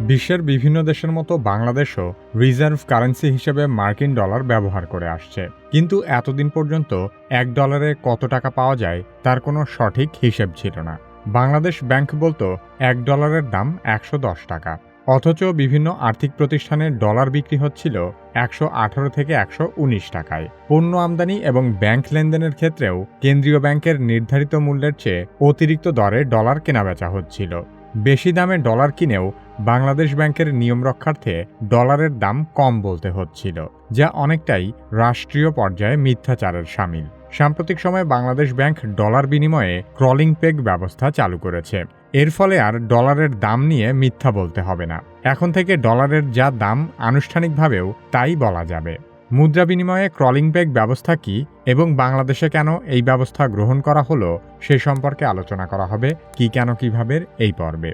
বিশ্বের বিভিন্ন দেশের মতো বাংলাদেশও রিজার্ভ কারেন্সি হিসেবে মার্কিন ডলার ব্যবহার করে আসছে। কিন্তু এতদিন পর্যন্ত এক ডলারে কত টাকা পাওয়া যায় তার কোনো সঠিক হিসেব ছিল না। বাংলাদেশ ব্যাংক বলতো, এক ডলারের দাম একশো দশ টাকা। অথচ বিভিন্ন আর্থিক প্রতিষ্ঠানে ডলার বিক্রি হচ্ছিল একশো আঠারো থেকে একশো উনিশ টাকায়। পণ্য আমদানি এবং ব্যাংক লেনদেনের ক্ষেত্রেও কেন্দ্রীয় ব্যাংকের নির্ধারিত মূল্যের চেয়ে অতিরিক্ত দরে ডলার কেনাবেচা হচ্ছিল। বেশি দামে ডলার কিনেও বাংলাদেশ ব্যাংকের নিয়ম রক্ষার্থে ডলারের দাম কম বলতে হচ্ছিল, যা অনেকটাই রাষ্ট্রীয় পর্যায়ে মিথ্যাচারের সামিল। সাম্প্রতিক সময়ে বাংলাদেশ ব্যাংক ডলার বিনিময়ে ক্রলিং পেগ ব্যবস্থা চালু করেছে। এর ফলে আর ডলারের দাম নিয়ে মিথ্যা বলতে হবে না। এখন থেকে ডলারের যা দাম আনুষ্ঠানিকভাবেও তাই বলা যাবে। মুদ্রা বিনিময়ে ক্রলিং পেগ ব্যবস্থা কি এবং বাংলাদেশে কেন এই ব্যবস্থা গ্রহণ করা হলো সে সম্পর্কে আলোচনা করা হবে, কি কেন কীভাবে, এই পর্বে।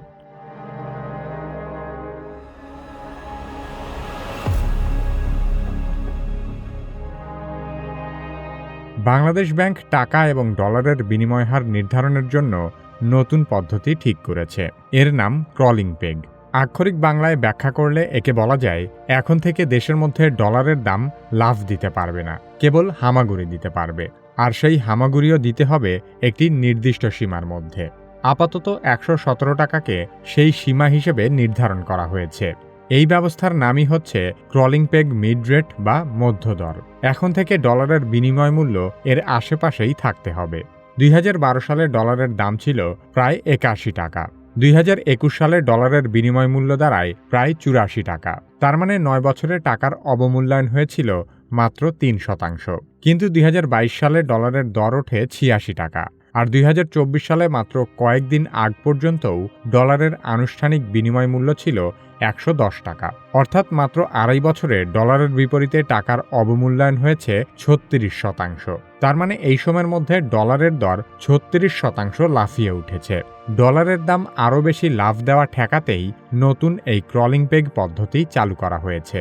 বাংলাদেশ ব্যাংক টাকা এবং ডলারের বিনিময় হার নির্ধারণের জন্য নতুন পদ্ধতি ঠিক করেছে। এর নাম ক্রলিং পেগ। আক্ষরিক বাংলায় ব্যাখ্যা করলে একে বলা যায়, এখন থেকে দেশের মধ্যে ডলারের দাম লাভ দিতে পারবে না, কেবল হামাগুড়ি দিতে পারবে, আর সেই হামাগুড়িও দিতে হবে একটি নির্দিষ্ট সীমার মধ্যে। আপাতত একশো সতেরো টাকাকে সেই সীমা হিসেবে নির্ধারণ করা হয়েছে। এই ব্যবস্থার নামই হচ্ছে ক্রলিং পেগ মিড রেট বা মধ্যদর। এখন থেকে ডলারের বিনিময় মূল্য এর আশেপাশেই থাকতে হবে। দুই হাজার বারো সালে ডলারের দাম ছিল প্রায় একাশি টাকা। দুই হাজার একুশ সালে ডলারের বিনিময় মূল্য দাঁড়ায় প্রায় চুরাশি টাকা। তার মানে নয় বছরে টাকার অবমূল্যায়ন হয়েছিল মাত্র তিন শতাংশ। কিন্তু দুই হাজার বাইশ সালে ডলারের দর ওঠে ছিয়াশি টাকা। আর দুই হাজার চব্বিশ সালে মাত্র কয়েকদিন আগ পর্যন্তও ডলারের আনুষ্ঠানিক বিনিময় মূল্য ছিল একশো দশ টাকা। অর্থাৎ মাত্র আড়াই বছরে ডলারের বিপরীতে টাকার অবমূল্যায়ন হয়েছে ছত্রিশ শতাংশ। তার মানে এই সময়ের মধ্যে ডলারের দর ছত্রিশ শতাংশ লাফিয়ে উঠেছে। ডলারের দাম আরও বেশি লাভ দেওয়া ঠেকাতেই নতুন এই ক্রলিং পেগ পদ্ধতি চালু করা হয়েছে।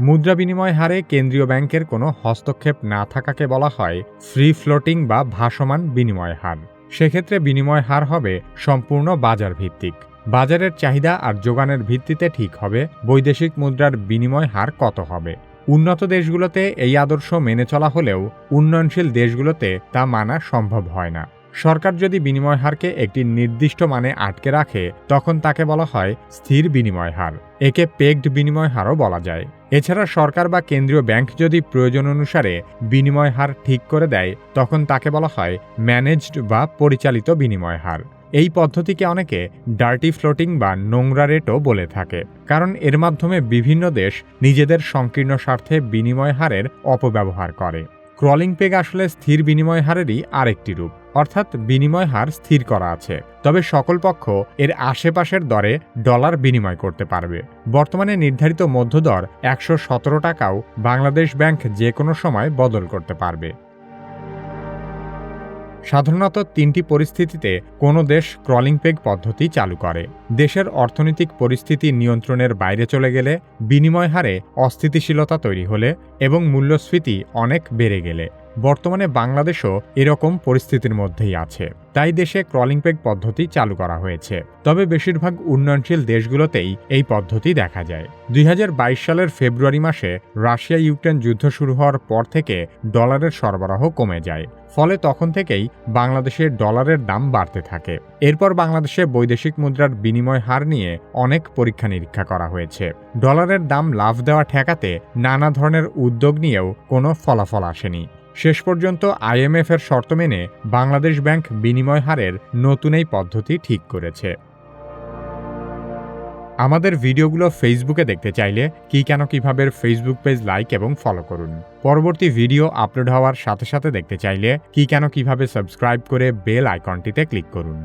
মুদ্রা বিনিময় হারে কেন্দ্রীয় ব্যাংকের কোনো হস্তক্ষেপ না থাকাকে বলা হয় ফ্রি ফ্লোটিং বা ভাসমান বিনিময় হার। সেক্ষেত্রে বিনিময় হার হবে সম্পূর্ণ বাজার ভিত্তিক বাজারের চাহিদা আর যোগানের ভিত্তিতে ঠিক হবে বৈদেশিক মুদ্রার বিনিময় হার কত হবে। উন্নত দেশগুলোতে এই আদর্শ মেনে চলা হলেও উন্নয়নশীল দেশগুলোতে তা মানা সম্ভব হয় না। সরকার যদি বিনিময় হারকে একটি নির্দিষ্ট মানে আটকে রাখে, তখন তাকে বলা হয় স্থির বিনিময় হার। একে পেগড বিনিময় হারও বলা যায়। এছাড়া সরকার বা কেন্দ্রীয় ব্যাংক যদি প্রয়োজন অনুসারে বিনিময় হার ঠিক করে দেয়, তখন তাকে বলা হয় ম্যানেজড বা পরিচালিত বিনিময় হার। এই পদ্ধতিকে অনেকে ডার্টি ফ্লোটিং বা নোংরা রেটও বলে থাকে, কারণ এর মাধ্যমে বিভিন্ন দেশ নিজেদের সংকীর্ণ স্বার্থে বিনিময় হারের অপব্যবহার করে। ক্রলিং পেগ আসলে স্থির বিনিময় হারেরই আরেকটি রূপ। অর্থাৎ বিনিময় হার স্থির করা আছে। তবে সকল পক্ষ এর আশেপাশের দরে ডলার বিনিময় করতে পারবে। বর্তমানে নির্ধারিত মধ্যদর একশো সতেরো টাকাও বাংলাদেশ ব্যাংক যে কোনো সময় বদল করতে পারবে। সাধারণত তিনটি পরিস্থিতিতে কোনো দেশ ক্রলিং পেগ পদ্ধতি চালু করে। দেশের অর্থনৈতিক পরিস্থিতি নিয়ন্ত্রণের বাইরে চলে গেলে বিনিময় হারে অস্থিতিশীলতা তৈরি হলে এবং মূল্যস্ফীতি অনেক বেড়ে গেলে। বর্তমানে বাংলাদেশও এরকম পরিস্থিতির মধ্যেই আছে। তাই দেশে ক্রলিং পেগ পদ্ধতি চালু করা হয়েছে। তবে বেশিরভাগ উন্নয়নশীল দেশগুলোতেই এই পদ্ধতি দেখা যায়। দুই হাজার বাইশ সালের ফেব্রুয়ারি মাসে রাশিয়া ইউক্রেন যুদ্ধ শুরু হওয়ার পর থেকে ডলারের সরবরাহ কমে যায়। ফলে তখন থেকেই বাংলাদেশের ডলারের দাম বাড়তে থাকে। এরপর বাংলাদেশে বৈদেশিক মুদ্রার বিনিময় হার নিয়ে অনেক পরীক্ষা নিরীক্ষা করা হয়েছে। ডলারের দাম লাভ দেওয়া ঠেকাতে নানা ধরনের উদ্যোগ নিয়েও কোনো ফলাফল আসেনি। শেষ পর্যন্ত আইএমএফের শর্ত মেনে বাংলাদেশ ব্যাংক বিনিময় হারের নতুন এই পদ্ধতি ঠিক করেছে। আমাদের ভিডিওগুলো ফেসবুকে দেখতে চাইলে কি কেন কীভাবে ফেসবুক পেজ লাইক এবং ফলো করুন। পরবর্তী ভিডিও আপলোড হওয়ার সাথে সাথে দেখতে চাইলে কি কেন কীভাবে সাবস্ক্রাইব করে বেল আইকনটিতে ক্লিক করুন।